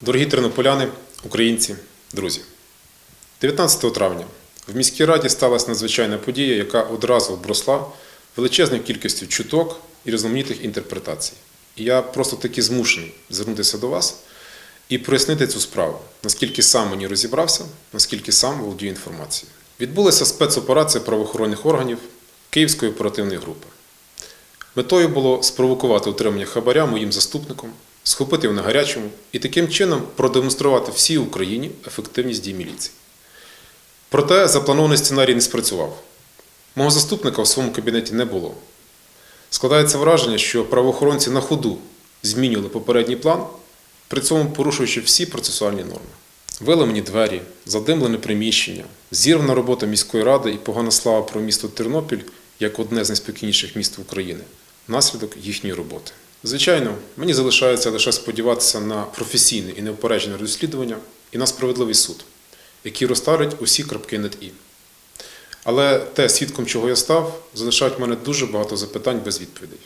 Дорогі тернополяни, українці, друзі, 19 травня в міській раді сталася надзвичайна подія, яка одразу обросла величезною кількістю чуток і різноманітних інтерпретацій. І я просто таки змушений звернутися до вас і прояснити цю справу, наскільки сам мені розібрався, наскільки сам володію інформацією. Відбулася спецоперація правоохоронних органів Київської оперативної групи. Метою було спровокувати отримання хабаря моїм заступником, схопити його на гарячому і таким чином продемонструвати всій Україні ефективність дій міліції. Проте запланований сценарій не спрацював. Мого заступника в своєму кабінеті не було. Складається враження, що правоохоронці на ходу змінювали попередній план, при цьому порушуючи всі процесуальні норми. Вели двері, задимлене приміщення, зірвана робота міської ради і погана слава про місто Тернопіль як одне з найспокійніших міст України наслідок їхньої роботи. Звичайно, мені залишається лише сподіватися на професійне і неупереджене розслідування і на справедливий суд, який розтарить усі крапки над і. Але те, свідком чого я став, залишають в мене дуже багато запитань без відповідей.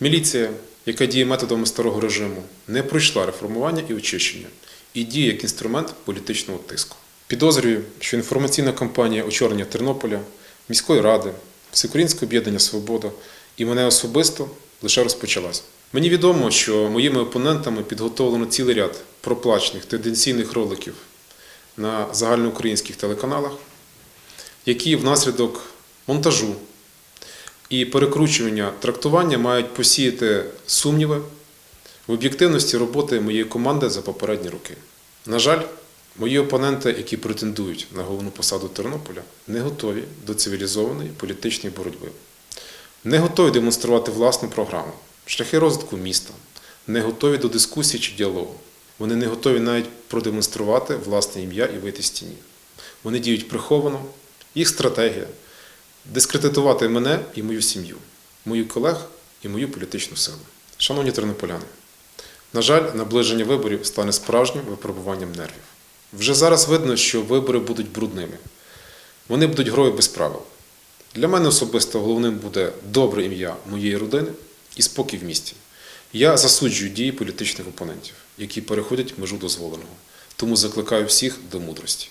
Міліція, яка діє методами старого режиму, не пройшла реформування і очищення і діє як інструмент політичного тиску. Підозрюю, що інформаційна кампанія очорнення Тернополя, міської ради, Всеукраїнське об'єднання Свобода і мене особисто лише розпочалась. Мені відомо, що моїми опонентами підготовлено цілий ряд проплачених тенденційних роликів на загальноукраїнських телеканалах, які внаслідок монтажу і перекручування трактування мають посіяти сумніви в об'єктивності роботи моєї команди за попередні роки. На жаль, мої опоненти, які претендують на головну посаду Тернополя, не готові до цивілізованої політичної боротьби, не готові демонструвати власну програму, шляхи розвитку міста, не готові до дискусії чи діалогу. Вони не готові навіть продемонструвати власне ім'я і вийти з тіні. Вони діють приховано, їх стратегія дискредитувати мене і мою сім'ю, моїх колег і мою політичну силу. Шановні тернополяни, на жаль, наближення виборів стане справжнім випробуванням нервів. Вже зараз видно, що вибори будуть брудними. Вони будуть грою без правил. Для мене особисто головним буде добре ім'я моєї родини і спокій в місті. Я засуджую дії політичних опонентів, які переходять межу дозволеного. Тому закликаю всіх до мудрості.